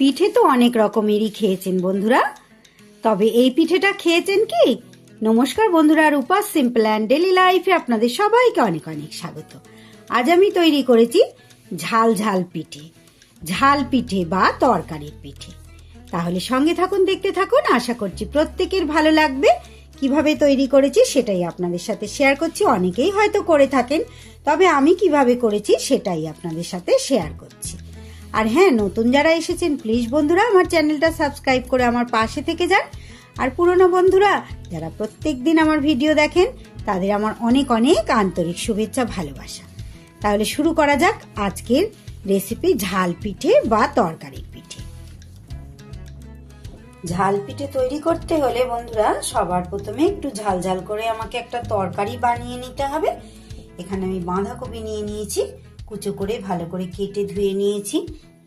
পিঠে তো অনেক রকমেরই খেয়েছেন বন্ধুরা। তবে এই পিঠেটা খেয়েছেন কি? নমস্কার বন্ধুরা উপাস সিম্পল অ্যান্ড ডেলি লাইফে আপনাদের সবাইকে অনেক অনেক স্বাগত। আজ আমি তৈরি করেছি ঝাল ঝাল পিঠে ঝাল পিঠে বা তরকারির পিঠে। তাহলে সঙ্গে থাকুন, দেখতে থাকুন, আশা করছি প্রত্যেকের ভালো লাগবে। কীভাবে তৈরি করেছি সেটাই আপনাদের সাথে শেয়ার করছি। অনেকেই হয়তো করে থাকেন, তবে আমি কীভাবে করেছি সেটাই আপনাদের সাথে শেয়ার করছি। আর হ্যাঁ নতুন যারা এসেছেন প্লিজ বন্ধুরা, আমার চ্যানেলটা সাবস্ক্রাইব করে আমার পাশে থেকে যান। আর পুরনো বন্ধুরা, যারা প্রত্যেক দিন আমার ভিডিও দেখেন, তাদের আমার অনেক অনেক আন্তরিক শুভেচ্ছা, ভালোবাসা। তাহলে শুরু করা যাক আজকের রেসিপি ঝাল পিঠে বা তরকারির পিঠে। ঝাল পিঠে তৈরি করতে হলে বন্ধুরা, সবার প্রথমে একটু ঝাল ঝাল করে আমাকে একটা তরকারি বানিয়ে নিতে হবে। এখানে আমি বাঁধাকপি নিয়ে নিয়েছি। কুচো করে ভালো করে কেটে ধুয়ে নিয়েছি।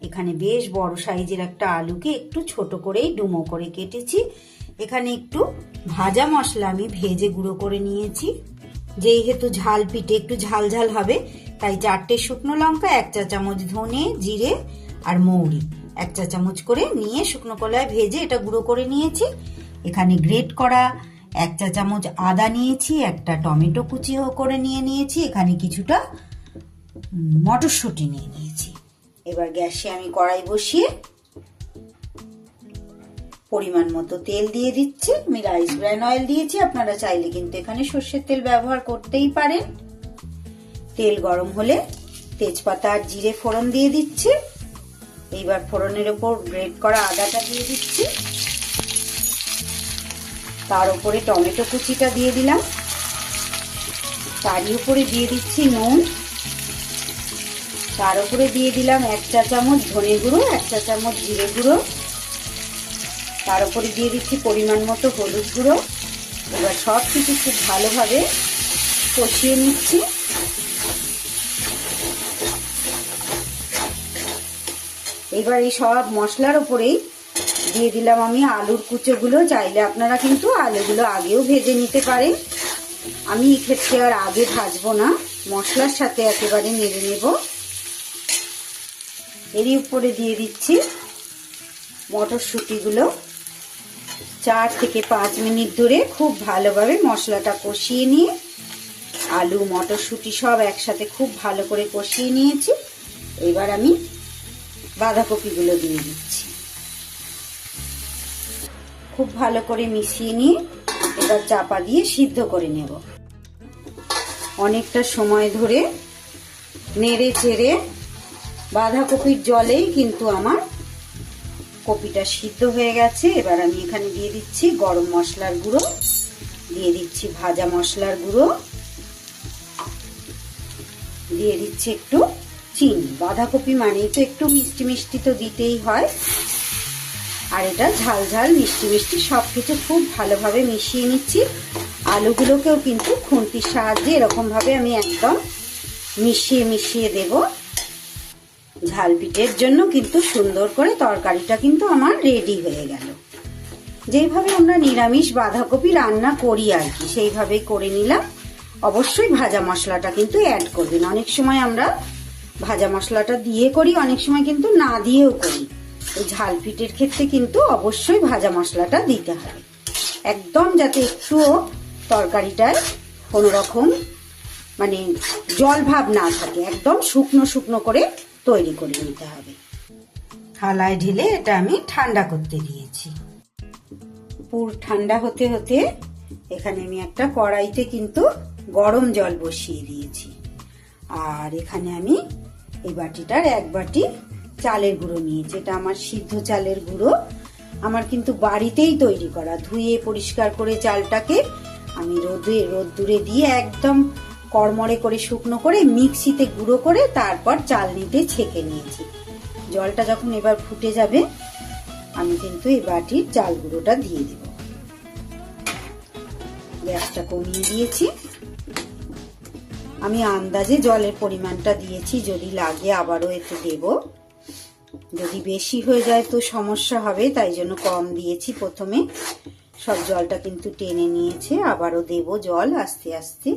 এখানে বেশ বড় সাইজের একটা আলুকে একটু ছোট করেই ডুমো করে কেটেছি। এখানে একটু ভাজা মশলা আমি ভেজে গুঁড়ো করে নিয়েছি। যেহেতু ঝাল পিঠে একটু ঝাল ঝাল হবে, তাই চারটে শুকনো লঙ্কা, এক চা চামচ ধনে, জিরে আর মৌরি। এক চা চামচ করে নিয়ে শুকনো কলায় ভেজে এটা গুঁড়ো করে নিয়েছি। এখানে গ্রেট করা এক চা চামচ আদা নিয়েছি, একটা টমেটো কুচিও করে নিয়ে নিয়েছি। এখানে কিছুটা মটরশুঁটি নিয়ে নিয়েছি। এবার গ্যাসে আমি কড়াই বসিয়ে পরিমাণ মতো তেল দিয়ে দিচ্ছি। আমি রাইস ব্র্যান অয়েল দিয়েছি। আপনারা চাইলে কিন্তু এখানে সর্ষের তেল ব্যবহার করতেই পারেন। তেল গরম হলে তেজপাতা আর জিরে ফোড়ন দিয়ে দিচ্ছি। এইবার ফোড়নের ওপর গ্রেট করা আদাটা দিয়ে দিচ্ছি। তার উপরে টমেটো কুচিটা দিয়ে দিলাম। তারই উপরে দিয়ে দিচ্ছি নুন। তার উপরে দিয়ে দিলাম এক চা চামচ ধনে গুঁড়ো, এক চা চামচ জিরে গুঁড়ো। তার উপরে দিয়ে দিচ্ছি পরিমাণ মতো হলুদ গুঁড়ো। এবার সব কিছু খুব ভালোভাবে কষিয়ে নিচ্ছি। এবার এই সব মশলার ওপরেই দিয়ে দিলাম আমি আলুর কুচোগুলো। চাইলে আপনারা কিন্তু আলুগুলো আগেও ভেজে নিতে পারেন। আমি এক্ষেত্রে আর আগে ভাজবো না। মশলার সাথে একেবারে নেড়ে নেব। এরই উপরে দিয়ে দিচ্ছি মটরশুঁটিগুলো। চার থেকে পাঁচ মিনিট ধরে খুব ভালোভাবে মশলাটা কষিয়ে নিয়ে আলু, মটরশুঁটি সব একসাথে খুব ভালো করে কষিয়ে নিয়েছি। এবার আমি বাঁধাকপিগুলো দিয়ে দিচ্ছি। খুব ভালো করে মিশিয়ে নিয়ে এবার চাপা দিয়ে সিদ্ধ করে নেব। অনেকটা সময় ধরে নেড়ে চেড়ে বাঁধাকপির জলেই কিন্তু আমার কপিটা সিদ্ধ হয়ে গেছে। এবার আমি এখানে দিয়ে দিচ্ছি গরম মশলার গুঁড়ো, দিয়ে দিচ্ছি ভাজা মশলার গুঁড়ো, দিয়ে দিচ্ছি একটু চিনি। বাঁধাকপি মানেই তো একটু মিষ্টি মিষ্টি তো দিতেই হয়। আর এটা ঝাল ঝাল, মিষ্টি মিষ্টি সব কিছু খুব ভালোভাবে মিশিয়ে নিচ্ছি। আলুগুলোকেও কিন্তু খুন্তির সাহায্যে এরকমভাবে আমি একদম মিশিয়ে মিশিয়ে দেবো। ঝাল পিঠের জন্য কিন্তু সুন্দর করে তরকারিটা কিন্তু আমার রেডি হয়ে গেল। যেইভাবে আমরা নিরামিষ বাঁধাকপি রান্না করি আর কি, সেইভাবেই করে নিলাম। অবশ্যই ভাজা মশলাটা কিন্তু অ্যাড করবেন। অনেক সময় আমরা ভাজা মশলাটা দিয়ে করি, অনেক সময় কিন্তু না দিয়েও করি। এই ঝাল পিঠের ক্ষেত্রে কিন্তু অবশ্যই ভাজা মশলাটা দিতে হবে। একদম যাতে একটুও তরকারিটায় কোনো রকম মানে জল ভাব না থাকে, একদম শুকনো শুকনো করে তৈরি করে নিতে হবে। থালায় ঢেলে এটা আমি ঠান্ডা করতে দিয়েছি। পুর ঠান্ডা হতে হতে এখানে আমি একটা কড়াইতে কিন্তু গরম জল বসিয়ে দিয়েছি। আর এখানে আমি এই বাটিটার এক বাটি চালের গুঁড়ো নিয়েছি। এটা আমার সিদ্ধ চালের গুঁড়ো। আমার কিন্তু বাড়িতেই তৈরি করা। ধুয়ে পরিষ্কার করে চালটাকে আমি রোদে রোদ্দুরে দিয়ে একদম কড়মড়ে করে শুকনো করে মিক্সিতে গুঁড়ো করে তারপর চাল নিতে ছেঁকে নিয়েছি। জলটা যখন এবার ফুটে যাবে, আমি কিন্তু এই বাটির চাল গুঁড়োটা দিয়ে দেব। গ্যাসটা কমিয়ে দিয়েছি। আমি আন্দাজে জলের পরিমাণটা দিয়েছি, যদি লাগে আবারও একটু দেব। যদি বেশি হয়ে যায় তো সমস্যা হবে, তাই জন্য কম দিয়েছি। প্রথমে সব জলটা কিন্তু টেনে নিয়েছে, আবারও দেব জল আস্তে আস্তে।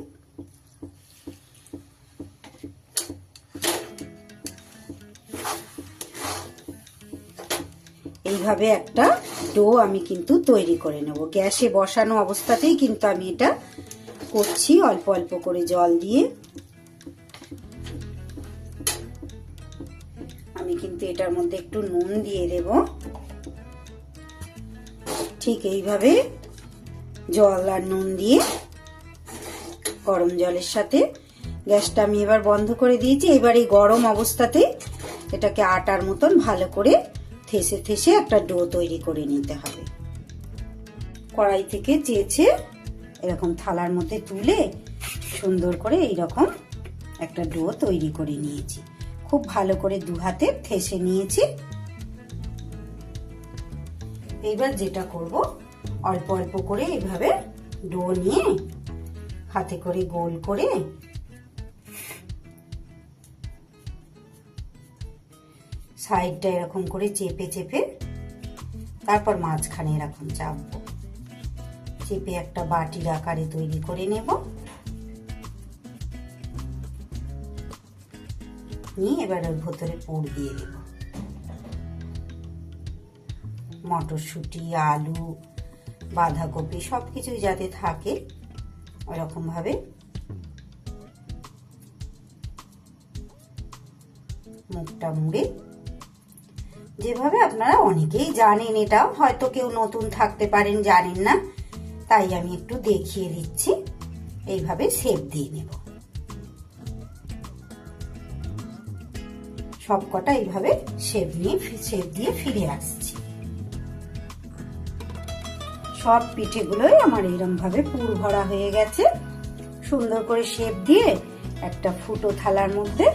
এইভাবে একটা ডো আমি কিন্তু তৈরি করে নেব। গ্যাসে বসানো অবস্থাতেই কিন্তু আমি এটা করছি অল্প অল্প করে জল দিয়ে। আমি কিন্তু এটার মধ্যে একটু নুন দিয়ে দেব। ঠিক এইভাবে জল আর নুন দিয়ে গরম জলের সাথে গ্যাসটা আমি এবার বন্ধ করে দিয়েছি। এবার এই গরম অবস্থাতে এটাকে আটার মতন ভালো করে থেসে থেসে একটা ডো তৈরি করে নিতে হবে। কড়াই থেকে চেয়েছে এরকম থালার মধ্যে তুলে সুন্দর করে এইরকম একটা ডো তৈরি করে নিয়েছি। খুব ভালো করে দু হাতে থেসে নিয়েছি। এইবার যেটা করব, অল্প অল্প করে এইভাবে ডো নিয়ে হাতে করে গোল করে সাইডটা এরকম করে চেপে চেপে তারপর মাঝখানে এরকম চাপবো। চেপে একটা বাটির আকারে তৈরি করে নেব। নিয়ে এবার ওর ভেতরে পুর দিয়ে দেব মটরশুঁটি, আলু, বাঁধাকপি সব কিছুই যাতে থাকে ওরকম ভাবে মুখটা মুড়ে যেভাবে আপনারা অনেকেই জানেন এটা হয়তো কেউ নতুন থাকতে পারেন, জানেন না। তাই আমি একটু দেখিয়ে দিচ্ছি। এইভাবে সেপ দিয়ে নেব। সব কটা এইভাবে শেপ নিয়ে শেপ দিয়ে ফিরে আসছি। সব পিঠেগুলোই আমার এরম ভাবে পুর ভরা হয়ে গেছে। সুন্দর করে শেপ দিয়ে একটা ফুটো থালার মধ্যে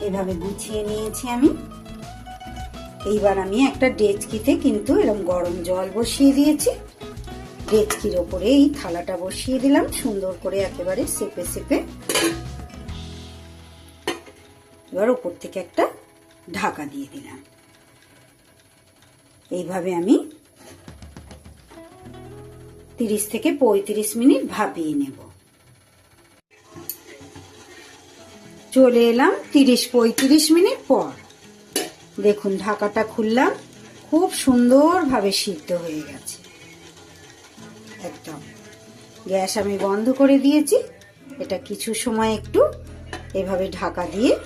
এভাবে গুছিয়ে নিয়েছি আমি। এইবার আমি একটা ডেচকিতে কিন্তু এরকম গরম জল বসিয়ে দিয়েছি। ডেচকির ওপরে এই থালাটা বসিয়ে দিলাম, সুন্দর করে একেবারে সেপে সেপে। এবার ওপর থেকে একটা ঢাকা দিয়ে দিলাম। এইভাবে আমি তিরিশ থেকে পঁয়ত্রিশ মিনিট ভাপিয়ে নেব। চলে এলাম তিরিশ পঁয়ত্রিশ মিনিট পর। দেখুন, ঢাকাটা খুললাম, খুব সুন্দরভাবে সিদ্ধ হয়ে গেছে। একদম। গ্যাস আমি বন্ধ করে দিয়েছি। এটা কিছু সময় একটু এভাবে ঢাকা দিয়ে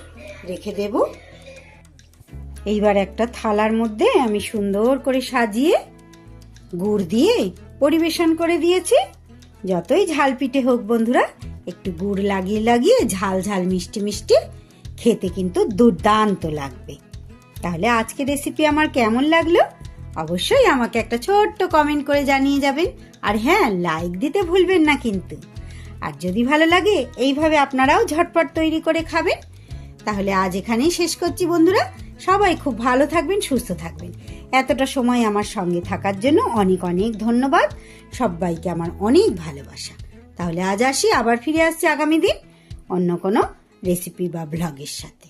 রেখে দেব। এইবার একটা থালার মধ্যে আমি সুন্দর করে সাজিয়ে গুড় দিয়ে পরিবেশন করে দিয়েছি। যতই ঝাল পিঠে হোক বন্ধুরা, একটু গুড় লাগিয়ে লাগিয়ে ঝাল ঝাল মিষ্টি মিষ্টি, খেতে কিন্তু দুর্দান্ত লাগবে। তাহলে আজকে রেসিপি আমার কেমন লাগল? অবশ্যই আমাকে একটা ছোট্ট কমেন্ট করে জানিয়ে যাবেন। আর হ্যাঁ লাইক দিতে ভুলবেন না কিন্তু। আর যদি ভালো লাগে, এইভাবে আপনারাও ঝটপট তৈরি করে খাবেন। তাহলে আজ এখানেই শেষ করছি বন্ধুরা। সবাই খুব ভালো থাকবেন, সুস্থ থাকবেন। এতটা সময় আমার সঙ্গে থাকার জন্য অনেক অনেক ধন্যবাদ। সবাইকে আমার অনেক ভালোবাসা। তাহলে আজ আসি, আবার ফিরে আসছি আগামী দিন অন্য কোনো রেসিপি বা ব্লগের সাথে।